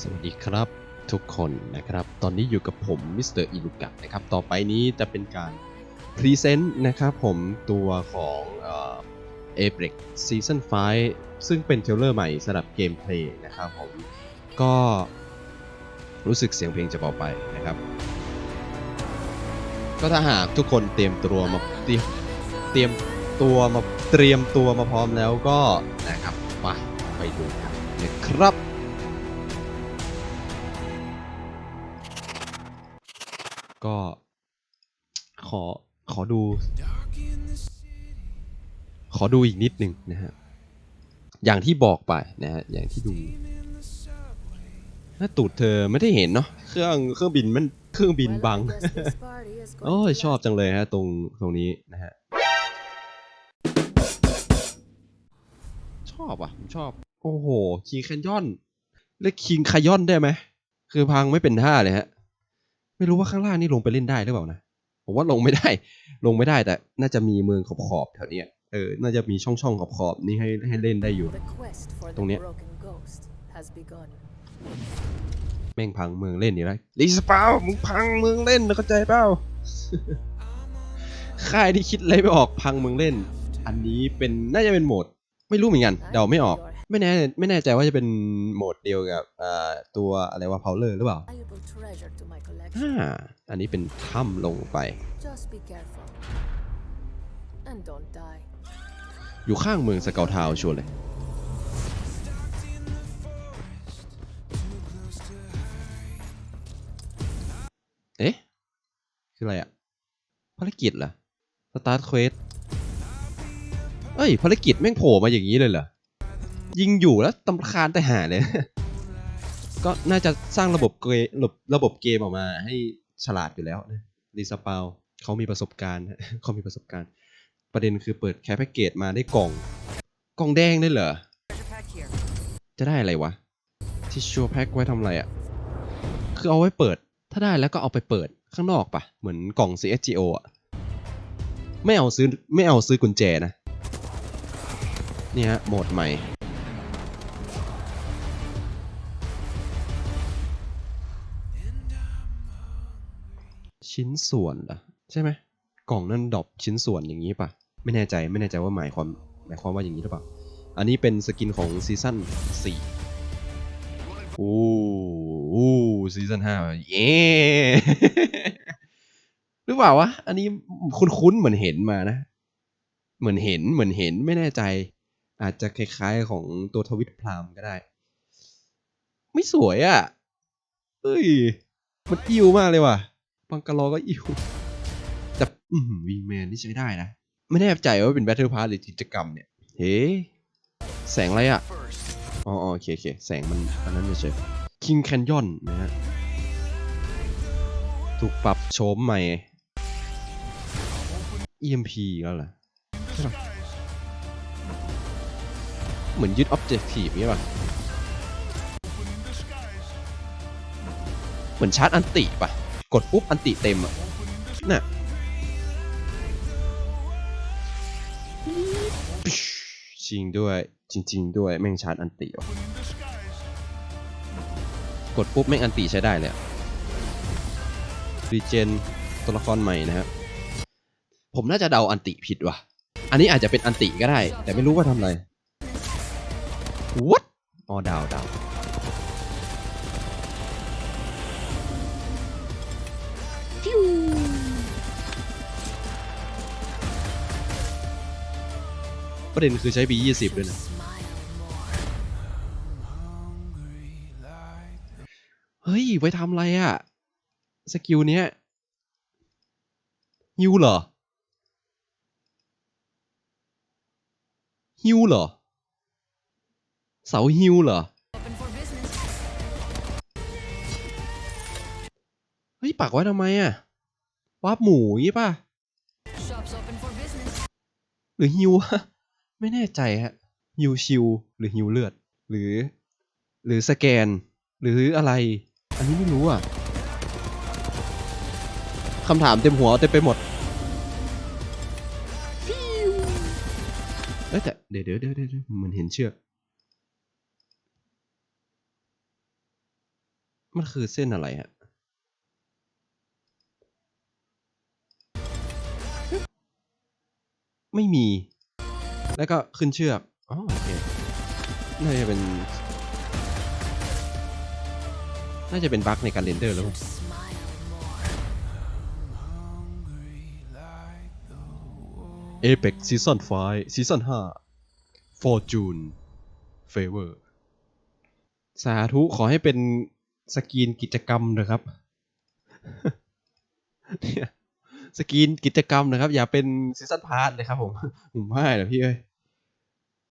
สวัสดีครับทุกคนนะครับ ตอนนี้อยู่กับผมมิสเตอร์อิลุกะนะครับ ต่อไปนี้จะเป็นการพรีเซนต์นะครับผมตัวของเอ่อ a b r e k Season 5ซึ่งเป็นเทเลอร์ใหม่สำหรับเกมเพลย์นะครับผมก็รู้สึกเสียงเพลงจะเบาไปนะครับ ก็ถ้าหากทุกคนเตรียมตัวมาเตรียมเตรียมตัวมาเตรียมตัวมาพร้อมแล้วก็นะครับมาไปดูกัน นะครับ ก็ขอขอดู ขอดูอีกนิดหนึ่งนะฮะ อย่างที่บอกไปนะฮะ อย่างที่ดูถ้าตูดเธอไม่ได้เห็นเนาะ เครื่องเครื่องบินมันเครื่องบินบัง โอ้ยชอบจังเลยฮะ ตรงตรงนี้นะฮะ ชอบอะผมชอบ โอ้โหคิงแคนยอนเรียกคิงคายอนได้ไหมคือพังไม่เป็นท่าเลยฮะ ไม่รู้ว่าข้างล่างนี่ลงไปเล่นได้หรือเปล่านะผมว่าลงไม่ได้ ลงไม่ได้แต่น่าจะมีเมืองขอบขอบๆแถวเนี้ยเออน่าจะมีช่องช่องขอบขอบๆนี่ให้ให้เล่นได้อยู่ The quest for the ตรงเนี้ย broken ghost has begun. แม่งพังเมืองเล่นนี่แล้วรีสปาวมึงพังเมืองเล่นเข้าใจเปล่าค่ายที่คิดอะไรไม่ออกพังเมืองเล่น อันนี้เป็นน่าจะเป็นโหมด ไม่รู้เหมือนกัน เดาไม่ออก ไม่แน่ไม่แน่ใจว่าจะเป็นโหมดเดียวกับอ่าตัวอะไรว่า Powler หรือเปล่า Valuable treasure to my อ่า collection. อันนี้เป็นถ้ำลงไป Just be careful. And don't die. อยู่ข้างเมืองสเกลทาวน์ชัวร์เลยเอ๊ะ คืออะไรอะภารกิจเหรอสตาร์ทเควสเอ้ยภารกิจแม่งโผล่มาอย่างนี้เลยเหรอ ยิงอยู่แล้วตำคาญแต่หาเลย ก็น่าจะสร้างระบบเกมระบบระบบเกมออกมาให้ฉลาดอยู่แล้วนะรีสปาวเขามีประสบการณ์เขามีประสบการณ์ ประเด็นคือเปิดแค่แพ็กเกจมาได้กล่อง กล่องแดงได้เหรอ จะได้อะไรวะ ทิชชูแพ็กไว้ทำอะไรอะ่ะ คือเอาไว้เปิด ถ้าได้แล้วก็เอาไปเปิดข้างนอกปะเหมือนกล่อง CSGO อะ ไม่เอาซื้อไม่เอาซื้อกุญแจนะนี่ฮะโหมดใหม่ ชิ้นส่วนเหรอใช่ไหมกล่องนั่นดรอปชิ้นส่วนอย่างนี้ปะไม่แน่ใจไม่แน่ใจว่าหมายความหมายความว่าอย่างนี้หรือเปล่า อันนี้เป็นสกินของซีซั่น4อู้อู้ซีซั่น5เย้หรือเปล่าวะ อันนี้คุ้นๆเหมือนเห็นมานะ เหมือนเห็นเหมือนเห็นไม่แน่ใจ อาจจะคล้ายๆของตัวทวิตพรามก็ได้ ไม่สวยอะ่ะเอ้ยมันอิวมากเลยว่ะ บังกะโลก็อิวแต่อืมวีแมนนี่ใช้ได้นะ ไม่แน่ใจว่าเป็นแบทเทิลพาร์หรือกิจกรรมเนี่ย เฮ้ แสงอะไรอะ อ๋ออโอเคโอเคแสงมันอันนั้นเฉยคิงแคนยอนนะฮะ ถูกปรับโฉมใหม่ EMP แล้วเหรอใช่ปะเหมือนยึด Objective นี่ป่ะ เหมือนชาร์จอันติป่ะ กดปุ๊บอันติเต็มอะน่ะจริงด้วยจริง ๆ ด้วยแม่งชาร์จอันติกดปุ๊บแม่งอันติใช้ได้เลยรีเจนตัวละครใหม่นะครับผมน่าจะเดาอันติผิดว่ะ อันนี้อาจจะเป็นอันติก็ได้ แต่ไม่รู้ว่าทำอะไร what อ๋อดาเดาว ประเด็นคือใช้ B20 ด้วยนะ เฮ้ย ไว้ทำอะไรอะสกิลเนี้ยฮิวเหรอฮิวเหรอ เสาฮิวเหรอ เฮ้ย ปักไว้ทำไมอะวาร์ปหมูอย่างงี้ป่ะ หรือฮิววะ ไม่แน่ใจฮะฮิวชิวหรือฮิวเลือด หรือ หรือสแกน หรืออะไร อันนี้ไม่รู้อะคำถามเต็มหัวเต็มไปหมดฟิวเอ้ยแต่เดี๋ยวเดี๋ยวเดี๋ยวเดี๋ยวเหมือนเห็นเชือกมันคือเส้นอะไรฮะไม่มี แล้วก็ขึ้นเชือกอ๋อโอเคน่าจะเป็น น่าจะเป็นบั๊กในการเรนเดอร์แล้วมั้ง Smile more. Apex Season 5 Season 5 Fortune Favor สาธุขอให้เป็นสกรีนกิจกรรมนะครับ เนี่ย สกรีนกิจกรรมนะครับ อย่าเป็นซีซันพาร์ทเลยครับผมผมไม่หรอพี่เอ้ย